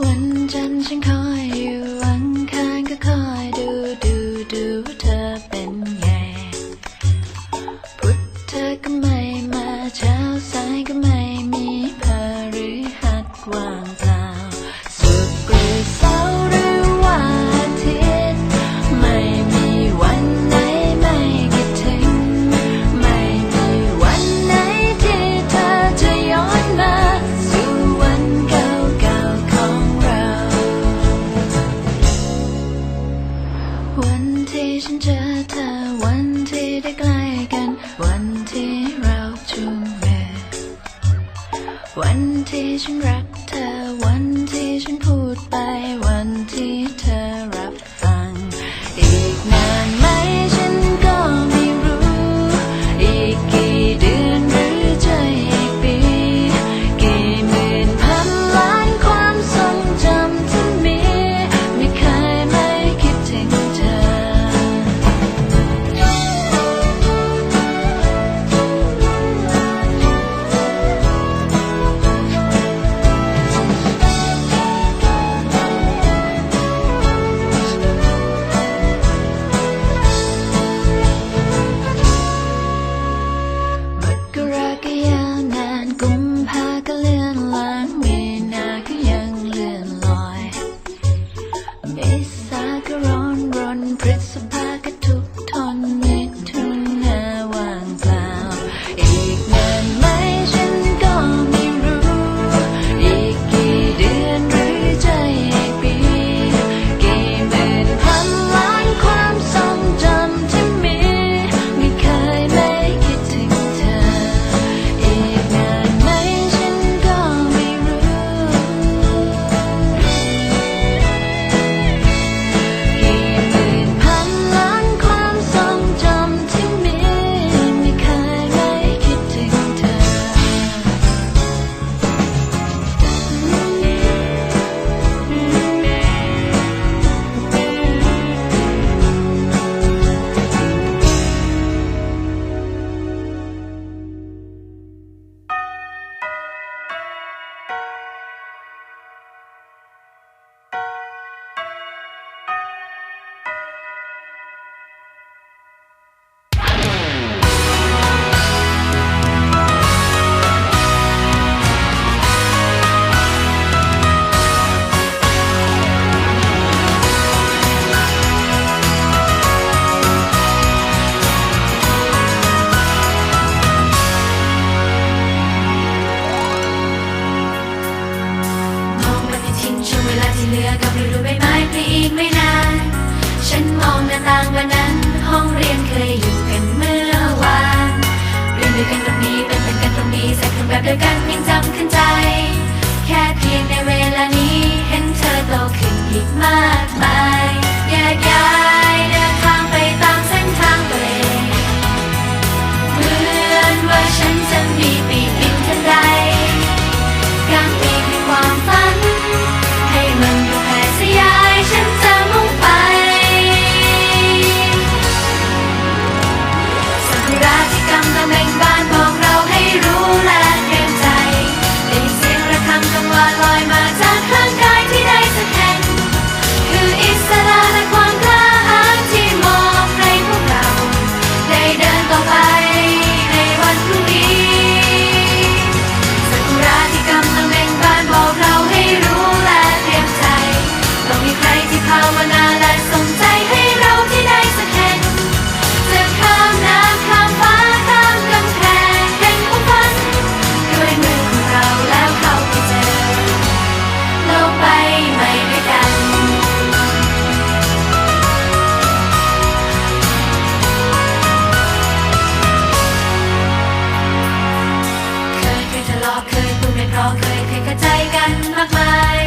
Vẫn 可 สีเหลือกับฤดูใบไม้ผลีอีกไม่นาน ฉันมองหน้าต่างวันนั้น ห้องเรียนเคยอยู่กันเมื่อวานเรียนด้วยกันตรงนี้เป็นเพื่อนกันตรงนี้ใส่เครื่องแบบเดียวกันยังจำขึ้นใจ แค่เพียงในเวลานี้เห็นเธอโตขึ้นอีกมากันมากมาย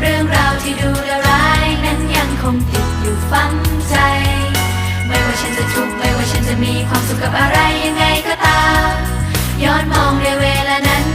เรื่องราวที่ดูดร้ายนั้นยังคงติดอยู่ฝังใจ ไม่ว่าฉันจะทุกข์ไม่ว่าฉันจะมีความสุขกับอะไรยังไงก็ตาม ย้อนมองในเวลานั้น